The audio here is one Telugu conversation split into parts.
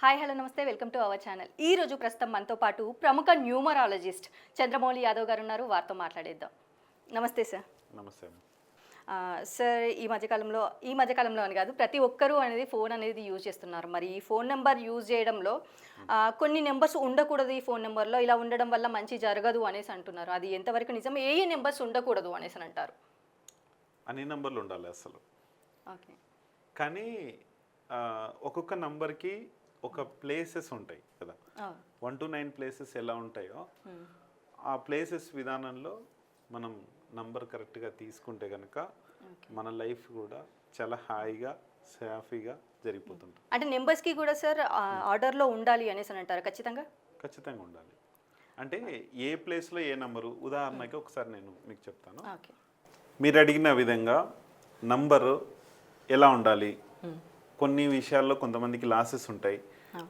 హాయ్ హలో నమస్తే. Welcome to our channel. ఈ రోజు ప్రస్తుతం మనతో పాటు ప్రముఖ న్యూమరాలజిస్ట్ చంద్రమౌళి యాదవ్ గారు ఉన్నారు. వారితో మాట్లాడేద్దాం. నమస్తే సార్. నమస్తే. సార్ ఈ మధ్యకాలంలో ఈ మధ్యకాలంలో అని కాదు ప్రతి ఒక్కరూ అనేది ఫోన్ అనేది యూజ్ చేస్తున్నారు. మరి ఈ ఫోన్ నెంబర్ యూజ్ చేయడంలో కొన్ని నెంబర్స్ ఉండకూడదు ఈ ఫోన్ నెంబర్లో. ఇలా ఉండడం వల్ల మంచి జరగదు అనేసి అంటున్నారు. అది ఎంతవరకు నిజం? ఏ ఏ నెంబర్స్ ఉండకూడదు అనేసి అని అంటారు. అన్ని నంబర్లు ఉండాలి అసలు. ఓకే. కానీ ఒక్కొక్క నంబర్కి ఒక ప్లేసెస్ ఉంటాయి కదా. వన్ టు నైన్ ప్లేసెస్ ఎలా ఉంటాయో ఆ ప్లేసెస్ విధానంలో మనం నంబర్ కరెక్ట్గా తీసుకుంటే కనుక మన లైఫ్ కూడా చాలా హాయిగా సాఫీగా జరిగిపోతుంటుంది. అంటే నెంబర్స్కి కూడా సార్ ఆర్డర్లో ఉండాలి అనేసి అని అంటారు? ఖచ్చితంగా? ఖచ్చితంగా ఉండాలి. అంటే ఏ ప్లేస్లో ఏ నంబరు ఉదాహరణకి ఒకసారి నేను మీకు చెప్తాను. మీరు అడిగిన విధంగా నంబరు ఎలా ఉండాలి? కొన్ని విషయాల్లో కొంతమందికి లాసెస్ ఉంటాయి.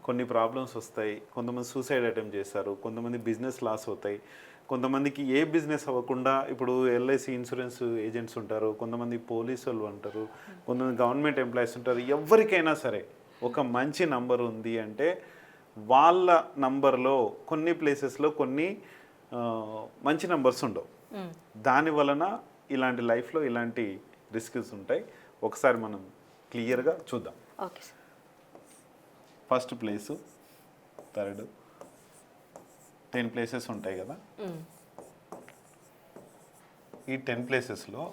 కొన్ని ప్రాబ్లమ్స్ వస్తాయి. కొంతమంది సూసైడ్ అటెంప్ట్ చేస్తారు. కొంతమంది బిజినెస్ లాస్ అవుతాయి. కొంతమందికి ఏ బిజినెస్ అవ్వకుండా ఇప్పుడు ఎల్ఐసి ఇన్సూరెన్స్ ఏజెంట్స్ ఉంటారు. కొంతమంది పోలీసు వాళ్ళు ఉంటారు. కొంతమంది గవర్నమెంట్ ఎంప్లాయీస్ ఉంటారు. ఎవరికైనా సరే ఒక మంచి నంబర్ ఉంది అంటే వాళ్ళ నంబర్లో కొన్ని ప్లేసెస్లో కొన్ని మంచి నంబర్స్ ఉండవు. దాని వలన ఇలాంటి లైఫ్లో ఇలాంటి రిస్క్స్ ఉంటాయి. ఒకసారి మనం క్లియర్గా చూద్దాం. Okay sir. First place third ten places ఉంటాయి కదా? ఈ టెన్ ప్లేసెస్లో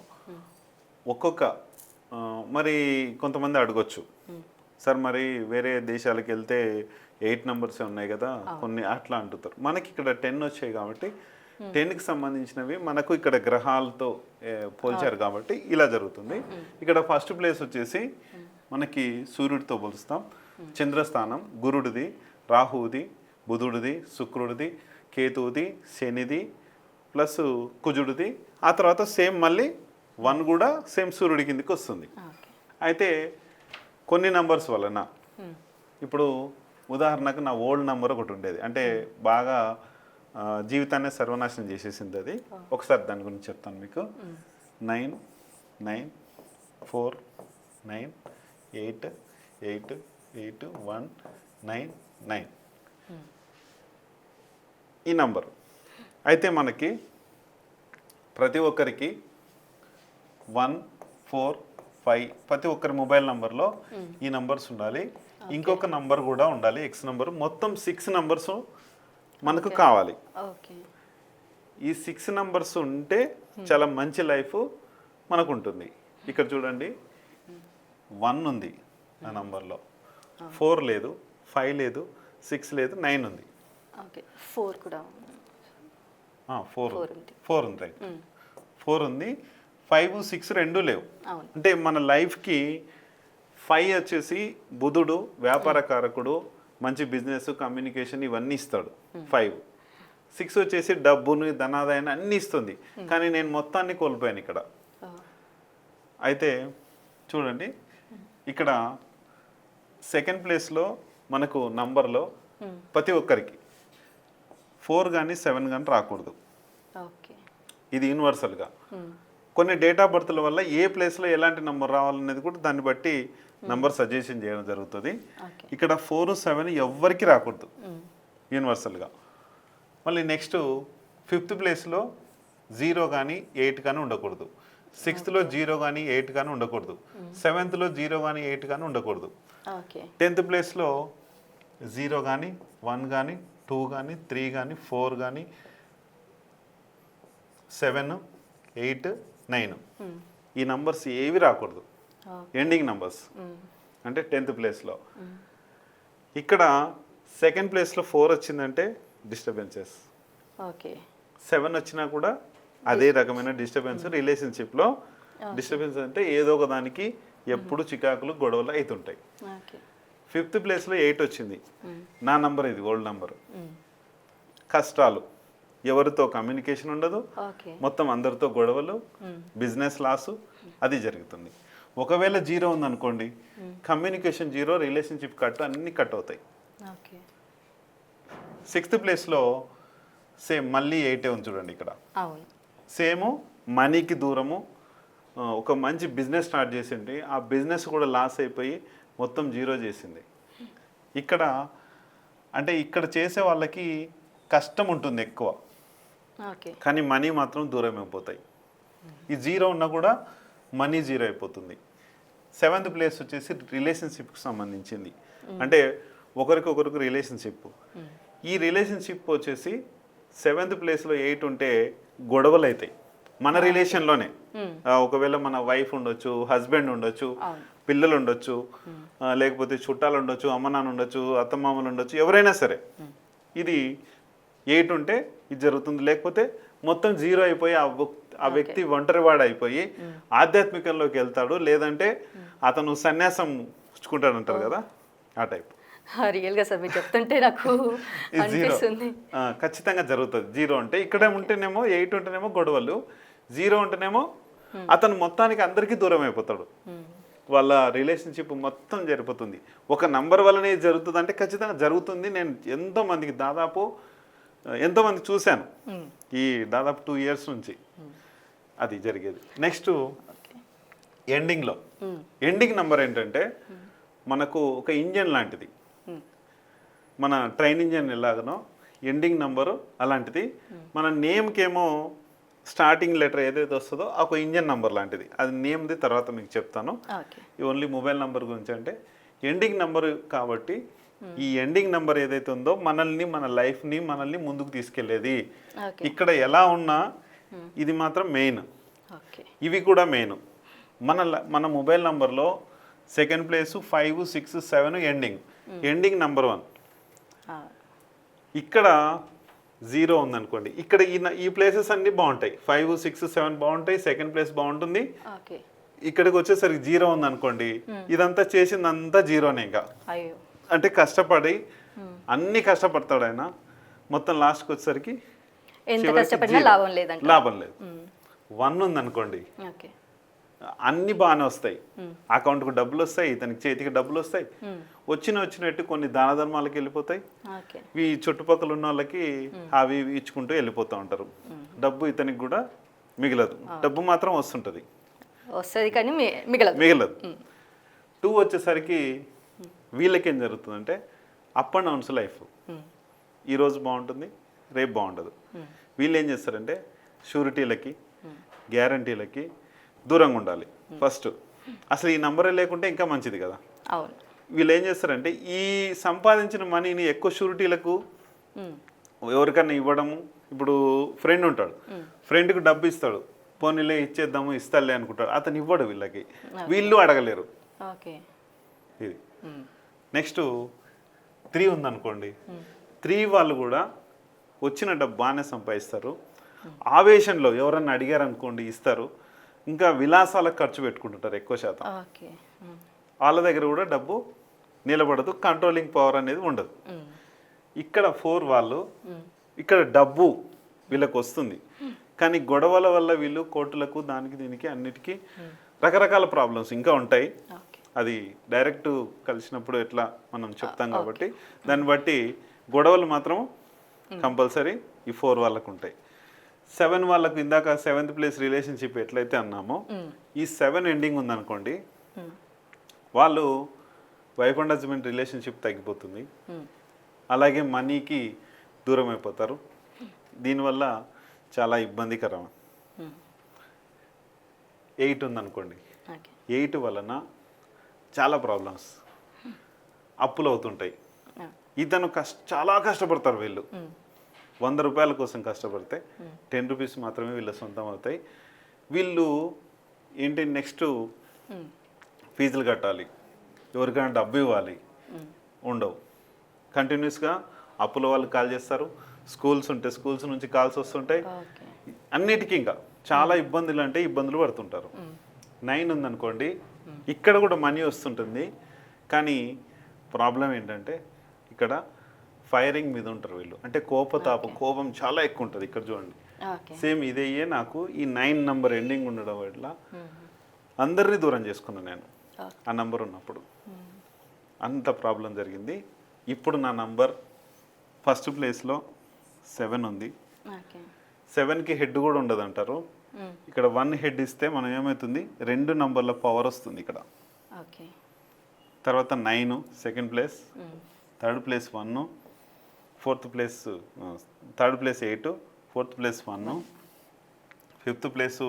ఒక్కొక్క మరి కొంతమంది అడగొచ్చు. సార్ మరి వేరే దేశాలకు వెళ్తే ఎయిట్ నెంబర్స్ ఉన్నాయి కదా? కొన్ని అట్లా అంటుతారు. మనకి ఇక్కడ టెన్ వచ్చాయి కాబట్టి టెన్కి సంబంధించినవి మనకు ఇక్కడ గ్రహాలతో పోల్చారు కాబట్టి ఇలా జరుగుతుంది. ఇక్కడ ఫస్ట్ ప్లేస్ వచ్చేసి మనకి సూర్యుడితో పోలుస్తాం. చంద్రస్థానం గురుడిది రాహువుది బుధుడిది శుక్రుడిది కేతువుది శనిది ప్లస్ కుజుడిది. ఆ తర్వాత సేమ్ మళ్ళీ వన్ కూడా సేమ్ సూర్యుడి కిందకి వస్తుంది. అయితే కొన్ని నంబర్స్ వలన ఇప్పుడు ఉదాహరణకు నా ఓల్డ్ నంబర్ ఒకటి ఉండేది. అంటే బాగా జీవితాన్ని సర్వనాశనం చేసేసింది అది. ఒకసారి దాని గురించి చెప్తాను మీకు. Nine nine four nine eight eight eight one nine nine. ఈ నంబర్. అయితే మనకి ప్రతి ఒక్కరికి వన్ ఫోర్ ఫైవ్ ప్రతి ఒక్కరి మొబైల్ నంబర్లో ఈ నంబర్స్ ఉండాలి. ఇంకొక నంబర్ కూడా ఉండాలి. X number. మొత్తం సిక్స్ నంబర్స్ మనకు కావాలి. ఓకే. ఈ సిక్స్ నంబర్స్ ఉంటే చాలా మంచి లైఫ్ మనకు ఉంటుంది ఇక్కడ చూడండి. వన్ ఉంది ఆ నంబర్లో. ఫోర్ లేదు ఫైవ్ లేదు సిక్స్ లేదు నైన్ ఉంది. ఓకే. ఫోర్ కూడా ఫోర్. ఫోర్ ఉంది. రైట్. ఫోర్ ఉంది ఫైవ్ సిక్స్ రెండు లేవు. అంటే మన లైఫ్కి ఫైవ్ వచ్చేసి బుధుడు వ్యాపార కారకుడు మంచి బిజినెస్ కమ్యూనికేషన్ ఇవన్నీ ఇస్తాడు. ఫైవ్ సిక్స్ వచ్చేసి డబ్బును ధనాదాయాన్ని అన్నీ ఇస్తుంది. కానీ నేను మొత్తాన్ని కోల్పోయాను ఇక్కడ. అయితే చూడండి. ఇక్కడ సెకండ్ ప్లేస్లో మనకు నంబర్లో ప్రతి ఒక్కరికి ఫోర్ కానీ సెవెన్ కానీ రాకూడదు. ఓకే. ఇది యూనివర్సల్గా ఉమ్, కొన్ని డేట్ ఆఫ్ బర్త్ల వల్ల ఏ ప్లేస్లో ఎలాంటి నంబర్ రావాలనేది కూడా దాన్ని బట్టి నంబర్ సజెషన్ చేయడం జరుగుతుంది. ఇక్కడ ఫోర్ సెవెన్ ఎవ్వరికి రాకూడదు. యూనివర్సల్గా మళ్ళీ నెక్స్ట్ ఫిఫ్త్ ప్లేస్లో జీరో కానీ ఎయిట్ కానీ ఉండకూడదు. సిక్స్త్లో జీరో కానీ ఎయిట్ కానీ ఉండకూడదు. సెవెంత్లో జీరో కానీ ఎయిట్ కానీ ఉండకూడదు. టెన్త్ ప్లేస్లో జీరో కానీ వన్ కానీ టూ కానీ త్రీ కానీ ఫోర్ కానీ సెవెన్ ఎయిట్ నైన్ ఈ నంబర్స్ ఏవి రాకూడదు. ఎండింగ్ నంబర్స్ ఉమ్, అంటే టెన్త్ ప్లేస్లో ఇక్కడ సెకండ్ ప్లేస్లో ఫోర్ వచ్చిందంటే డిస్టర్బెన్సెస్ ఓకే సెవెన్ వచ్చినా కూడా అదే రకమైన డిస్టర్బెన్స్ రిలేషన్షిప్లో డిస్టర్బెన్స్ అంటే ఏదో ఒక దానికి ఎప్పుడు చికాకులు గొడవలు అవుతుంటాయి ఫిఫ్త్ ప్లేస్లో ఎయిట్ వచ్చింది. నా నంబర్ ఇది ఓల్డ్ నంబర్ కష్టాలు. ఎవరితో కమ్యూనికేషన్ ఉండదు. మొత్తం అందరితో గొడవలు. బిజినెస్ లాసు అది జరుగుతుంది. ఒకవేళ జీరో ఉందనుకోండి కమ్యూనికేషన్ జీరో రిలేషన్షిప్ కట్ అన్నీ కట్ అవుతాయి. సిక్స్త్ ప్లేస్లో సేమ్ మళ్ళీ ఎయిటే ఉంది చూడండి ఇక్కడ. సేమ్ మనీకి దూరము ఒక మంచి బిజినెస్ స్టార్ట్ చేసింది. ఆ బిజినెస్ కూడా లాస్ అయిపోయి మొత్తం జీరో చేసింది. ఇక్కడ అంటే ఇక్కడ చేసే వాళ్ళకి కష్టం ఉంటుంది ఎక్కువ. కానీ మనీ మాత్రం దూరం అయిపోతాయి ఈ జీరో ఉన్నా కూడా మనీ జీరో అయిపోతుంది. సెవెంత్ ప్లేస్ వచ్చేసి రిలేషన్షిప్కి సంబంధించింది. అంటే ఒకరికొకరికి రిలేషన్షిప్. ఈ రిలేషన్షిప్ వచ్చేసి సెవెంత్ ప్లేస్లో ఎయిట్ ఉంటే గొడవలు అవుతాయి మన రిలేషన్లోనే. ఒకవేళ మన వైఫ్ ఉండొచ్చు హస్బెండ్ ఉండొచ్చు. పిల్లలు ఉండొచ్చు లేకపోతే చుట్టాలు ఉండొచ్చు అమ్మ నాన్న ఉండొచ్చు అత్తమామలు ఉండొచ్చు ఎవరైనా సరే. ఇది ఎయిట్ ఉంటే ఇది జరుగుతుంది. లేకపోతే మొత్తం జీరో అయిపోయి ఆ ఆ వ్యక్తి ఒంటరివాడు అయిపోయి ఆధ్యాత్మికంలోకి వెళ్తాడు లేదంటే అతను సన్యాసం పుచ్చుకుంటాడు అంటారు కదా ఆ టైప్. రియల్గా సార్ మీరు చెప్తుంటే నాకు అనిపిస్తుంది. ఖచ్చితంగా జరుగుతుంది. జీరో అంటే ఇక్కడ ఉంటేనేమో ఎయిట్ ఉంటేనేమో గొడవలు జీరో ఉంటేనేమో అతను మొత్తానికి అందరికీ దూరం అయిపోతాడు వాళ్ళ రిలేషన్షిప్ మొత్తం జరిపోతుంది ఒక నంబర్ వల్లనే జరుగుతుంది అంటే ఖచ్చితంగా జరుగుతుంది. నేను ఎంతో మందికి దాదాపు ఆ, ఎంతో మంది చూశాను. ఈ దాదాపు టూ ఇయర్స్ నుంచి. అది జరిగేది. నెక్స్ట్ ఎండింగ్లో. ఎండింగ్ నంబర్ ఏంటంటే మనకు ఒక ఇంజన్ లాంటిది. మ్మ్. మన ట్రైన్ ఇంజన్ ఎలాగనో ఎండింగ్ నంబరు అలాంటిది. మన నేమ్కేమో స్టార్టింగ్ లెటర్ ఏదైతే వస్తుందో ఆ ఒక ఇంజన్ నంబర్ లాంటిది. అది నేమ్ది తర్వాత మీకు చెప్తాను. ఓన్లీ మొబైల్ నంబర్ గురించి అంటే ఎండింగ్ నంబర్ కాబట్టి ఈ ఎండింగ్ నంబర్ ఏదైతే ఉందో మనల్ని మన లైఫ్ని మనల్ని ముందుకు తీసుకెళ్ళేది ఇక్కడ ఎలా ఉన్నా ఇది మాత్రం మెయిన్. ఇవి కూడా మెయిన్. మన మన మొబైల్ నంబర్లో second place five six seven ending ending number one ఇక్కడ జీరో ఉందనుకోండి. ఇక్కడ ఈ ప్లేసెస్ అన్నీ బాగుంటాయి. ఫైవ్ సిక్స్ సెవెన్ బాగుంటాయి. సెకండ్ ప్లేస్ బాగుంటుంది. ఇక్కడికి వచ్చేసరికి జీరో ఉందనుకోండి. ఇదంతా చేసిందంతా జీరోనే ఇంకా. అంటే కష్టపడి అన్ని కష్టపడతాడు ఆయన. మొత్తం లాస్ట్కి వచ్చేసరికి ఎంత కష్టపడినా. లాభం లేదు. వన్ ఉందనుకోండి. అన్ని బాగానే వస్తాయి. అకౌంట్కు డబ్బులు వస్తాయి ఇతనికి చేతికి డబ్బులు వస్తాయి. వచ్చిన వచ్చినట్టు కొన్ని దాన ధర్మాలకు వెళ్ళిపోతాయి. ఈ చుట్టుపక్కల ఉన్న వాళ్ళకి అవి ఇచ్చుకుంటూ వెళ్ళిపోతూ ఉంటారు. డబ్బు ఇతనికి కూడా మిగలదు. డబ్బు మాత్రం వస్తుంటుంది. వస్తుంది కానీ మిగలదు. మిగలదు. టూ వచ్చేసరికి వీళ్ళకేం జరుగుతుందంటే అప్ అండ్ డౌన్స్ లైఫ్. ఈరోజు బాగుంటుంది రేపు బాగుండదు. వీళ్ళు ఏం చేస్తారంటే షూరిటీలకి గ్యారంటీలకి దూరంగా ఉండాలి. ఫస్ట్. అసలు ఈ నంబరే లేకుంటే ఇంకా మంచిది కదా. వీళ్ళు ఏం చేస్తారంటే ఈ సంపాదించిన మనీని ఎక్కువ షూరిటీలకు ఎవరికన్నా ఇవ్వడము. ఇప్పుడు ఫ్రెండ్ ఉంటాడు. ఫ్రెండ్కి డబ్బు ఇస్తాడు. పోనీలే ఇచ్చేద్దాము ఇస్తాలే అనుకుంటాడు. అతను ఇవ్వడు వీళ్ళకి. వీళ్ళు అడగలేరు. ఇది. నెక్స్ట్ త్రీ ఉందనుకోండి. త్రీ వాళ్ళు కూడా వచ్చిన డబ్బు బాగానే సంపాదిస్తారు. ఆవేశంలో ఎవరన్నా అడిగారు అనుకోండి ఇస్తారు. ఇంకా విలాసాలకు ఖర్చు పెట్టుకుంటుంటారు ఎక్కువ శాతం. వాళ్ళ దగ్గర కూడా డబ్బు నిలబడదు కంట్రోలింగ్ పవర్ అనేది ఉండదు. ఇక్కడ ఫోర్ వాళ్ళు ఇక్కడ డబ్బు వీళ్ళకి వస్తుంది. కానీ గొడవల వల్ల వీళ్ళు కోర్టులకు దానికి దీనికి అన్నిటికీ రకరకాల ప్రాబ్లమ్స్ ఇంకా ఉంటాయి. అది డైరెక్ట్ కలిసినప్పుడు ఎట్లా మనం చెప్తాం కాబట్టి దాన్ని బట్టి గొడవలు మాత్రం కంపల్సరీ ఈ ఫోర్ వాళ్ళకు ఉంటాయి సెవెన్ వాళ్ళకు ఇందాక సెవెంత్ ప్లేస్ రిలేషన్షిప్ ఎట్లయితే అన్నామో ఉమ్, ఈ సెవెన్ ఎండింగ్ ఉందనుకోండి ఉమ్, వాళ్ళు వైఫ్ అండ్ హస్బెండ్ రిలేషన్షిప్ తగ్గిపోతుంది. అలాగే మనీకి దూరం అయిపోతారు దీనివల్ల చాలా ఇబ్బందికరం. ఎయిట్ ఉందనుకోండి ఎయిట్ వలన చాలా ప్రాబ్లమ్స్. అప్పులు అవుతుంటాయి ఇతను కష్ట చాలా కష్టపడతారు వీళ్ళు. వంద రూపాయల కోసం కష్టపడితే టెన్ రూపీస్ మాత్రమే వీళ్ళ సొంతం అవుతాయి. వీళ్ళు ఏంటి నెక్స్ట్ ఫీజులు కట్టాలి. ఎవరికైనా డబ్బు ఇవ్వాలి. ఉండవు. కంటిన్యూస్గా అప్పుల వాళ్ళు కాల్ చేస్తారు. స్కూల్స్ ఉంటే స్కూల్స్ నుంచి కాల్స్ వస్తుంటాయి. అన్నిటికీ ఇంకా చాలా ఇబ్బందులు అంటే ఇబ్బందులు పడుతుంటారు. నైన్ ఉందనుకోండి ఇక్కడ కూడా మనీ వస్తుంటుంది. కానీ ప్రాబ్లం ఏంటంటే ఇక్కడ ఫైరింగ్ మీద ఉంటారు వీళ్ళు. అంటే కోపతాపం కోపం చాలా ఎక్కువ ఉంటుంది ఇక్కడ చూడండి. సేమ్ ఇదయ్యే నాకు ఈ నైన్ నంబర్ ఎండింగ్ ఉండడం వల్ల అందరినీ దూరం చేసుకున్నాను నేను. ఆ నంబర్ ఉన్నప్పుడు. అంత ప్రాబ్లం జరిగింది. ఇప్పుడు నా నంబర్ ఫస్ట్ ప్లేస్లో సెవెన్ ఉంది. సెవెన్కి హెడ్ కూడా ఉండదు అంటారు ఇక్కడ వన్ హెడ్ ఇస్తే మనం ఏమవుతుంది? రెండు నంబర్ల పవర్ వస్తుంది ఇక్కడ. ఓకే. తర్వాత nine second place. Third place one fourth place third place eight fourth place one fifth place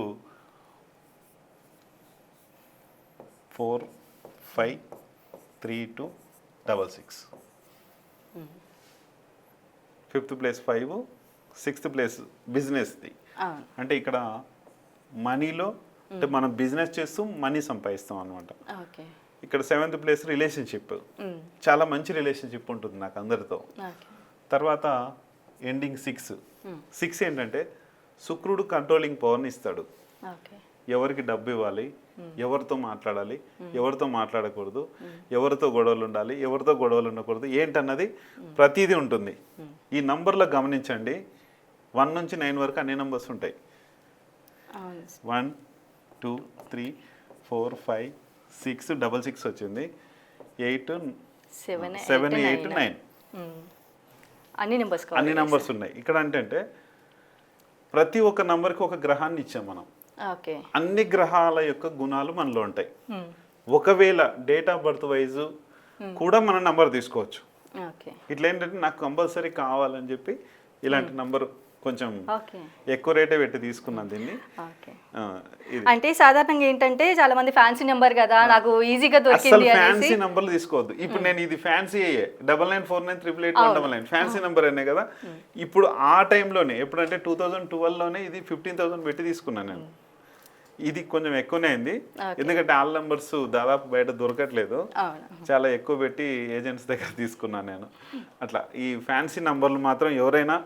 four five three two double six. Fifth place five sixth place బిజినెస్ది అంటే ఇక్కడ మనీలో అంటే మనం బిజినెస్ చేస్తూ మనీ సంపాదిస్తాం అనమాట ఓకే. ఇక్కడ సెవెంత్ ప్లేస్ రిలేషన్షిప్. చాలా మంచి రిలేషన్షిప్ ఉంటుంది నాకు అందరితో. తర్వాత ఎండింగ్ సిక్స్. సిక్స్ ఏంటంటే శుక్రుడు కంట్రోలింగ్ పవర్ని ఇస్తాడు. ఎవరికి డబ్బు ఇవ్వాలి ఎవరితో మాట్లాడాలి ఎవరితో మాట్లాడకూడదు ఎవరితో గొడవలు ఉండాలి ఎవరితో గొడవలు ఉండకూడదు ఏంటన్నది ప్రతిదీ ఉంటుంది. ఈ నంబర్లో గమనించండి వన్ నుంచి నైన్ వరకు అన్ని నంబర్స్ ఉంటాయి. One two three four five six double six వచ్చింది. Eight seven seven eight nine అన్ని నెంబర్స్ అన్ని నంబర్స్ ఉన్నాయి. ఇక్కడ అంటే ప్రతి ఒక్క నంబర్కి ఒక గ్రహాన్ని ఇచ్చాం మనం. ఓకే. అన్ని గ్రహాల యొక్క గుణాలు మనలో ఉంటాయి. మ్మ్. ఒకవేళ డేట్ ఆఫ్ బర్త్ వైజ్ కూడా మన నంబర్ తీసుకోవచ్చు. ఓకే. ఇట్లా ఏంటంటే నాకు కంపల్సరీ కావాలని చెప్పి ఇలాంటి నంబర్ కొంచెం ఎక్కువ రేటే పెట్టి తీసుకున్నాను దీన్ని. అంటే సాధారణంగా ఏంటంటే చాలా మంది ఫ్యాన్సీ నెంబర్ కదా నాకు ఈజీగా దొరికింది ఫ్యాన్సీ నంబర్లు తీసుకోవద్దు. ఇప్పుడు నేను ఇది ఫ్యాన్సీ అయ్యే double nine four nine triple eight one double nine fancy number అనే కదా. ఇప్పుడు ఆ టైంలోనే ఎప్పుడంటే టూ థౌజండ్ ట్వెల్వ్లోనే ఇది ఫిఫ్టీన్ థౌసండ్ పెట్టి తీసుకున్నాను నేను. ఇది కొంచెం ఎక్కువనే అయింది. ఎందుకంటే ఆల్ నెంబర్స్ దాదాపు బయట దొరకట్లేదు. చాలా ఎక్కువ పెట్టి ఏజెంట్స్ దగ్గర తీసుకున్నాను నేను. అట్లా ఈ ఫ్యాన్సీ నంబర్లు మాత్రం ఎవరైనా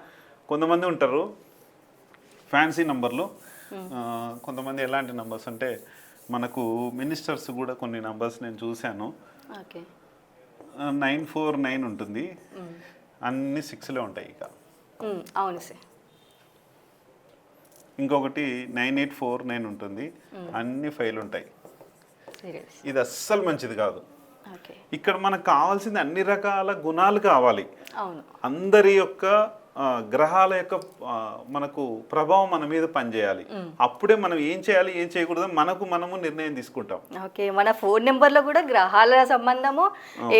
కొంతమంది ఉంటారు ఫ్యాన్సీ నంబర్లు. కొంతమంది ఎలాంటి నంబర్స్ అంటే మనకు మినిస్టర్స్ కూడా కొన్ని నంబర్స్ నేను చూశాను. నైన్ ఫోర్ నైన్ ఉంటుంది. అన్ని సిక్స్లో ఉంటాయి ఇక. అవును సార్. ఇంకొకటి నైన్ ఎయిట్ ఫోర్ నైన్ ఉంటుంది. అన్ని ఫైల్ ఉంటాయి. ఇది అస్సలు మంచిది కాదు. ఇక్కడ మనకు కావాల్సింది అన్ని రకాల గుణాలు కావాలి. అందరి యొక్క గ్రహాల యొక్క మనకు ప్రభావం మన మీద పనిచేయాలి. అప్పుడే మనం ఏం చేయాలి ఏం చేయకూడదు మనకు మనము నిర్ణయం తీసుకుంటాం. ఓకే మన ఫోన్ నెంబర్లో కూడా గ్రహాల సంబంధము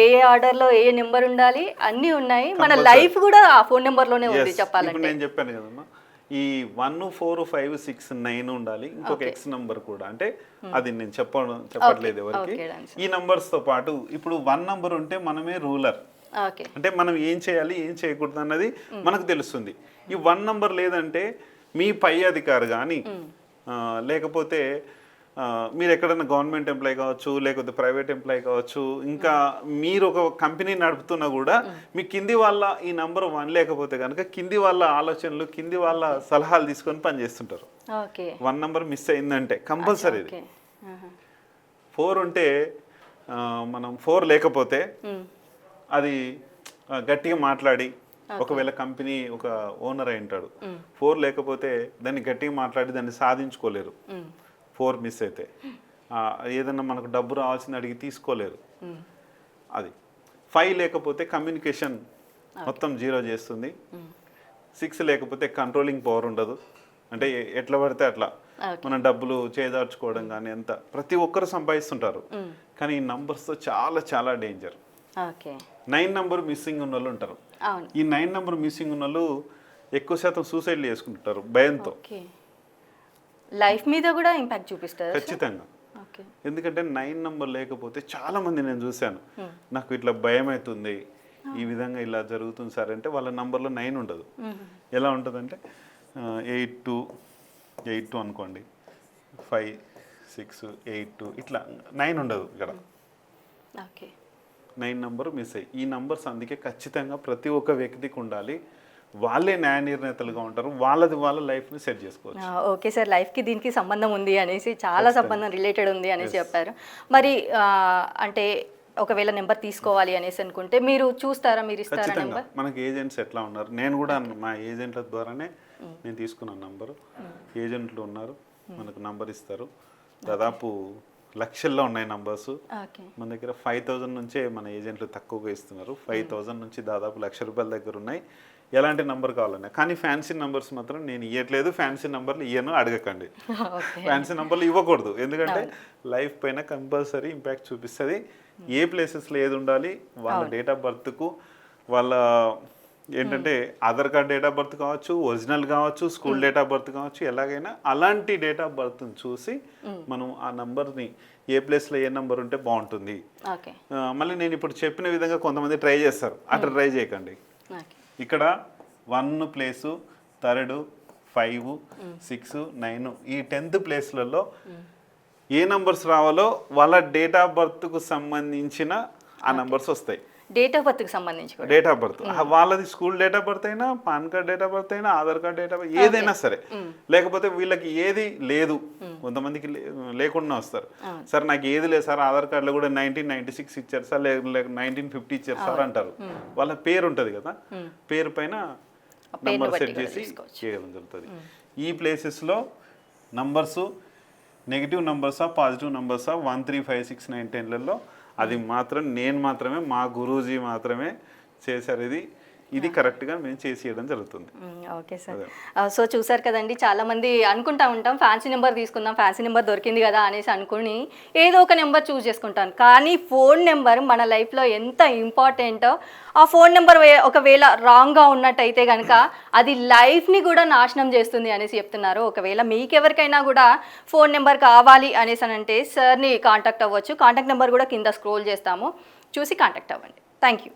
ఏ ఆర్డర్లో ఏ నెంబర్ ఉండాలి అన్నీ ఉన్నాయి. మన లైఫ్ కూడా ఆ ఫోన్ నెంబర్లోనే ఉంది Yes. ఇప్పుడు చెప్పాలంటే నేను చెప్పాను కదమ్మా ఈ one four five six nine ఉండాలి ఇంకొక ఎక్స్ నంబర్ కూడా. అంటే అది నేను చెప్పడం చెప్పట్లేదు ఎవరికి. ఈ numbers తో పాటు ఇప్పుడు వన్ నంబర్ ఉంటే మనమే రూలర్ అంటే మనం ఏం చేయాలి ఏం చేయకూడదు అన్నది మనకు తెలుస్తుంది. ఈ వన్ నంబర్ లేదంటే మీ పై అధికారి కానీ లేకపోతే మీరు ఎక్కడైనా గవర్నమెంట్ ఎంప్లాయ్ కావచ్చు లేకపోతే ప్రైవేట్ ఎంప్లాయ్ కావచ్చు ఇంకా మీరు ఒక కంపెనీ నడుపుతున్నా కూడా మీ కింది వాళ్ళ ఈ నంబర్ వన్ లేకపోతే కనుక కింది వాళ్ళ ఆలోచనలు కింది వాళ్ళ సలహాలు తీసుకొని పనిచేస్తుంటారు. ఓకే. వన్ నంబర్ మిస్ అయిందంటే కంపల్సరీ. ఫోర్ ఉంటే మనం ఫోర్ లేకపోతే. అది గట్టిగా మాట్లాడి ఒకవేళ కంపెనీ ఒక ఓనర్ అయి ఉంటాడు ఫోర్ లేకపోతే దాన్ని గట్టిగా మాట్లాడి దాన్ని సాధించుకోలేరు. ఫోర్ మిస్ అయితే. ఏదన్నా మనకు డబ్బు రావాల్సింది అడిగి తీసుకోలేరు. అది. ఫైవ్ లేకపోతే కమ్యూనికేషన్ మొత్తం జీరో చేస్తుంది. సిక్స్ లేకపోతే కంట్రోలింగ్ పవర్ ఉండదు. అంటే ఎట్లా పడితే అట్లా. మనం డబ్బులు చేదార్చుకోవడం కానీ ఎంత. ప్రతి ఒక్కరు సంపాదిస్తుంటారు. కానీ ఈ నంబర్స్తో చాలా చాలా డేంజర్ నైన్ నంబర్ మిస్సింగ్ ఉన్న వాళ్ళు ఉంటారు ఈ నైన్ నంబర్ మిస్సింగ్ ఉన్న వాళ్ళు ఎక్కువ శాతం సూసైడ్లు చేసుకుంటారు భయంతో. లైఫ్ మీద కూడా ఇంపాక్ట్ చూపిస్తారు ఖచ్చితంగా. ఎందుకంటే నైన్ నంబర్ లేకపోతే చాలా మంది నేను చూశాను. నాకు ఇట్లా భయం అవుతుంది ఈ విధంగా ఇలా జరుగుతుంది సార్ అంటే వాళ్ళ నంబర్లో నైన్ ఉండదు. ఎలా ఉంటుందంటే ఎయిట్ టూ ఎయిట్ టూ అనుకోండి. ఫైవ్ సిక్స్ ఎయిట్ టూ ఇట్లా నైన్ ఉండదు ఇక్కడ. ఓకే. నైన్ నంబర్ మిస్ అయ్యి. ఈ నంబర్స్ అందుకే ఖచ్చితంగా ప్రతి ఒక్క వ్యక్తికి ఉండాలి. వాళ్ళే న్యాయ నిర్ణేతలుగా ఉంటారు. వాళ్ళది వాళ్ళ లైఫ్ని సెట్ చేసుకోవచ్చు. Okay sir. లైఫ్కి దీనికి సంబంధం ఉంది అనేసి చాలా సంబంధం రిలేటెడ్ ఉంది అనేసి చెప్పారు. మరి అంటే ఒకవేళ నెంబర్ తీసుకోవాలి అనేసి అనుకుంటే మీరు చూస్తారా? మీరు ఇస్తారా నెంబర్? మనకి ఏజెంట్స్ ఎట్లా ఉన్నారు? నేను కూడా మా ఏజెంట్ల ద్వారానే నేను తీసుకున్నాను నంబరు. ఏజెంట్లు ఉన్నారు. మనకు నంబర్ ఇస్తారు. దాదాపు లక్షల్లో ఉన్నాయి నంబర్స్ మన దగ్గర ఫైవ్ థౌజండ్ నుంచే మన ఏజెంట్లు తక్కువగా ఇస్తున్నారు. ఫైవ్ థౌజండ్ నుంచి దాదాపు లక్ష రూపాయల దగ్గర ఉన్నాయి. ఎలాంటి నంబర్ కావాలన్నా. కానీ ఫ్యాన్సీ నంబర్స్ మాత్రం నేను ఇవ్వట్లేదు ఫ్యాన్సీ నంబర్లు ఇయ్యను అడగకండి. ఫ్యాన్సీ నంబర్లు ఇవ్వకూడదు. ఎందుకంటే లైఫ్ పైన కంపల్సరీ ఇంపాక్ట్ చూపిస్తుంది. ఏ ప్లేసెస్లో ఏది ఉండాలి? వాళ్ళ డేట్ ఆఫ్ బర్త్కు వాళ్ళ ఏంటంటే Aadhaar card date of birth కావచ్చు ఒరిజినల్ కావచ్చు స్కూల్ డేట్ ఆఫ్ బర్త్ కావచ్చు ఎలాగైనా అలాంటి డేట్ ఆఫ్ బర్త్ని చూసి మనం ఆ నంబర్ని ఏ ప్లేస్లో ఏ నంబర్ ఉంటే బాగుంటుంది. మళ్ళీ నేను ఇప్పుడు చెప్పిన విధంగా కొంతమంది ట్రై చేస్తారు. అట్లా ట్రై చేయకండి. ఓకే ఇక్కడ one place third five six nine ఈ టెన్త్ ప్లేస్లలో ఏ నంబర్స్ రావాలో వాళ్ళ డేట్ ఆఫ్ బర్త్కు సంబంధించిన ఆ నంబర్స్ వస్తాయి. డేట్ ఆఫ్ బర్త్కి సంబంధించి డేట్ ఆఫ్ బర్త్ వాళ్ళది స్కూల్ డేట్ ఆఫ్ బర్త్ అయినా pan card date of birth అయినా ఆధార్ కార్డ్ డేట్ ఆఫ్ ఏదైనా సరే. లేకపోతే వీళ్ళకి ఏది లేదు. కొంతమందికి లే- లేకుండా వస్తారు. సార్ నాకు ఏది లేదు సార్ ఆధార్ కార్డులో కూడా నైన్టీన్ నైన్టీ సిక్స్ ఇచ్చారు సార్ లేక నైన్టీన్ ఫిఫ్టీ ఇచ్చారు సార్ అంటారు. వాళ్ళ పేరు ఉంటుంది కదా. పేరు పైన నంబర్ సెట్ చేసి. చేయడం జరుగుతుంది. ఈ ప్లేసెస్లో నంబర్స్ నెగిటివ్ నంబర్సా positive నంబర్సా one three five six nine టెన్లలో అది మాత్రం నేను మాత్రమే మా గురూజీ మాత్రమే చేశారు. ఇది ఇది కరెక్ట్గా మేము చేసేయడం జరుగుతుంది. Okay sir. సో చూసారు కదండి చాలా మంది అనుకుంటా ఉంటాం ఫ్యాన్సీ నెంబర్ తీసుకుందాం ఫ్యాన్సీ నెంబర్ దొరికింది కదా అనేసి అనుకుని ఏదో ఒక నెంబర్ చూస్ చేసుకుంటాను. కానీ ఫోన్ నెంబర్ మన లైఫ్లో ఎంత ఇంపార్టెంటో ఆ ఫోన్ నెంబర్ ఒకవేళ రాంగ్గా ఉన్నట్టయితే కనుక అది లైఫ్ని కూడా నాశనం చేస్తుంది అనేసి చెప్తున్నారు. ఒకవేళ మీకెవరికైనా కూడా ఫోన్ నెంబర్ కావాలి అనేసి అని అంటే సార్ని కాంటాక్ట్ అవ్వచ్చు. కాంటాక్ట్ నెంబర్ కూడా కింద స్క్రోల్ చేస్తాము. చూసి కాంటాక్ట్ అవ్వండి. Thank you